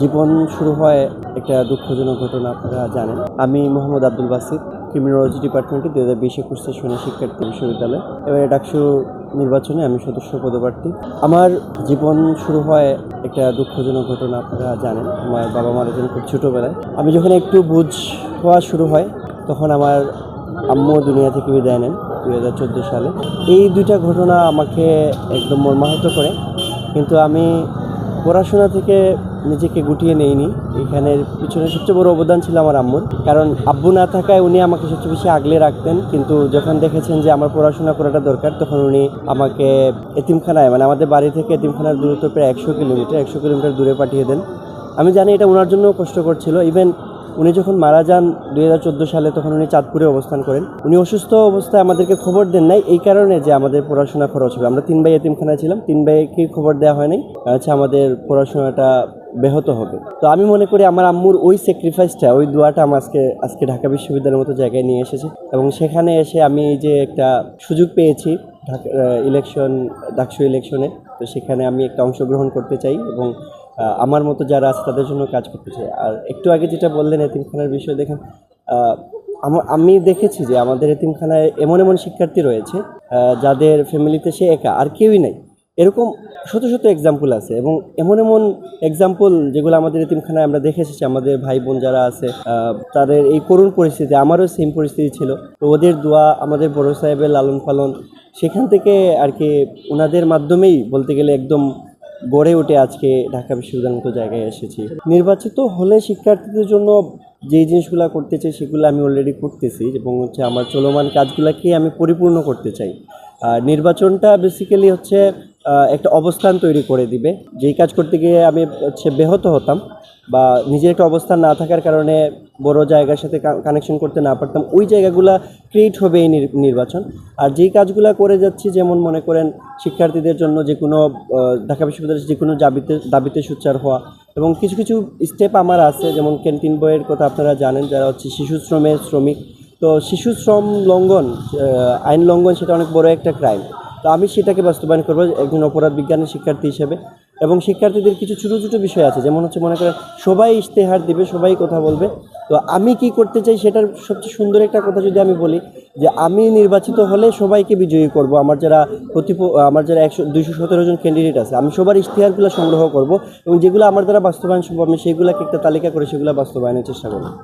জীবন শুরু হয় একটা দুঃখজনক ঘটনা আপনারা জানেন। আমি মোহাম্মদ আব্দুল বাসিদ ক্রিমিনোলজি ডিপার্টমেন্টে দু হাজার বিশ একুশ সেশনে শিক্ষার্থী বিশ্ববিদ্যালয়। এবারে ডাকসু নির্বাচনে আমি সদস্য পদপ্রার্থী। আমার জীবন শুরু হয় একটা দুঃখজনক ঘটনা আপনারা জানেন। আমার বাবা মারা যান খুব ছোটোবেলায়। আমি যখন একটু বুঝ হওয়া শুরু হয়, তখন আমার আম্মু দুনিয়া থেকে বিদায় নেন দুই হাজার চোদ্দ সালে। এই দুইটা ঘটনা আমাকে একদম মর্মাহত করে। কিন্তু আমি পড়াশোনা থেকে নিজেকে গুটিয়ে নেইনি। এখানের পিছনে সবচেয়ে বড় অবদান ছিল আমার আম্মুর। কারণ আব্বু না থাকায় উনি আমাকে সবচেয়ে বেশি আগলে রাখতেন। কিন্তু যখন দেখেছেন যে আমার পড়াশোনা করাটা দরকার, তখন উনি আমাকে এতিমখানায় মানে আমাদের বাড়ি থেকে এতিমখানার দূরত্ব প্রায় একশো কিলোমিটার একশো কিলোমিটার দূরে পাঠিয়ে দেন। আমি জানি এটা ওনার জন্য কষ্ট করছিল ইভেন উনি যখন মারা যান দুই হাজার চোদ্দ সালে, তখন উনি চাঁদপুরে অবস্থান করেন। উনি অসুস্থ অবস্থায় আমাদেরকে খবর দেন নাই। এই কারণে যে আমাদের পড়াশোনা খরচ হবে। আমরা তিন ভাই এতিমখানায় ছিলাম। তিন ভাইকে খবর দেওয়া হয় নাই। আচ্ছা আমাদের পড়াশোনাটা ব্যাহত হবে। তো আমি মনে করি আমার আম্মুর ওই স্যাক্রিফাইসটা ওই দোয়াটা আমার আজকে আজকে ঢাকা বিশ্ববিদ্যালয়ের মতো জায়গায় নিয়ে এসেছে। এবং সেখানে এসে আমি এই যে একটা সুযোগ পেয়েছি ঢাকা ইলেকশন ডাকসু ইলেকশনে তো সেখানে আমি একটা অংশগ্রহণ করতে চাই এবং আমার মতো যারা আছে তাদের জন্য কাজ করতে চাই। আর একটু আগে যেটা বললেন এতিমখানার বিষয়ে, দেখেন আমি দেখেছি যে আমাদের এতিমখানায় এমন এমন শিক্ষার্থী রয়েছে যাদের ফ্যামিলিতে সে একা, আর কেউই নাই। এরকম শত শত এক্সাম্পল আছে এবং এমন এমন এক্সাম্পল যেগুলো আমাদের এতিমখানায় আমরা দেখে এসেছি, আমাদের ভাই বোন যারা আছে তাদের এই করুণ পরিস্থিতি, আমারও সেম পরিস্থিতি ছিল। তো ওদের দোয়া আমাদের বড় সাহেবের লালন পালন সেখান থেকে আর কি ওনাদের মাধ্যমেই বলতে গেলে একদম গড়ে উঠে আজকে ঢাকা বিশ্ববিদ্যালয়ের মতো জায়গায় এসেছি। নির্বাচিত হলে শিক্ষার্থীদের জন্য যে জিনিসগুলো করতে চাই সেগুলো আমি অলরেডি করতেছি এবং হচ্ছে আমার চলমান কাজগুলোকে আমি পরিপূর্ণ করতে চাই। আর নির্বাচনটা বেসিক্যালি হচ্ছে একটা অবস্থান তৈরি করে দিবে। যেই কাজ করতে গিয়ে আমি হচ্ছে ব্যাহত হতাম বা নিজের একটা অবস্থান না থাকার কারণে বড় জায়গার সাথে কানেকশন করতে না পারতাম, ওই জায়গাগুলো ক্রিয়েট হবে এই নির্বাচন। আর যেই কাজগুলো করে যাচ্ছি, যেমন মনে করেন শিক্ষার্থীদের জন্য যে কোনো ঢাকা বিশ্ববিদ্যালয়ের যে কোনো দাবিতে দাবিতে সোচ্চার হওয়া এবং কিছু কিছু স্টেপ আমার আছে, যেমন ক্যান্টিন বইয়ের কথা আপনারা জানেন, যারা হচ্ছে শিশু শ্রমের শ্রমিক। তো শিশু শ্রম লঙ্ঘন আইন লঙ্ঘন, সেটা অনেক বড় একটা ক্রাইম তো আমি সেটাকে বাস্তবায়ন করব একজন অপরাধ বিজ্ঞানের শিক্ষার্থী হিসেবে। এবং শিক্ষার্থীদের কিছু ছোটো ছোটো বিষয় আছে, যেমন হচ্ছে মনে করেন সবাই ইশতেহার দিবে, সবাই কথা বলবে। তো আমি কি করতে চাই সেটার সবচেয়ে সুন্দর একটা কথা যদি আমি বলি, যে আমি নির্বাচিত হলে সবাইকে বিজয়ী করব। আমার যারা প্রতিপ, আমার যারা একশো, দুইশো সতেরো জন ক্যান্ডিডেট আছে, আমি সবার ইশতেহারগুলো সংগ্রহ করব এবং যেগুলো আমার দ্বারা বাস্তবায়ন সম্ভব আমি সেগুলোকে একটা তালিকা করে সেগুলো বাস্তবায়নের চেষ্টা করব।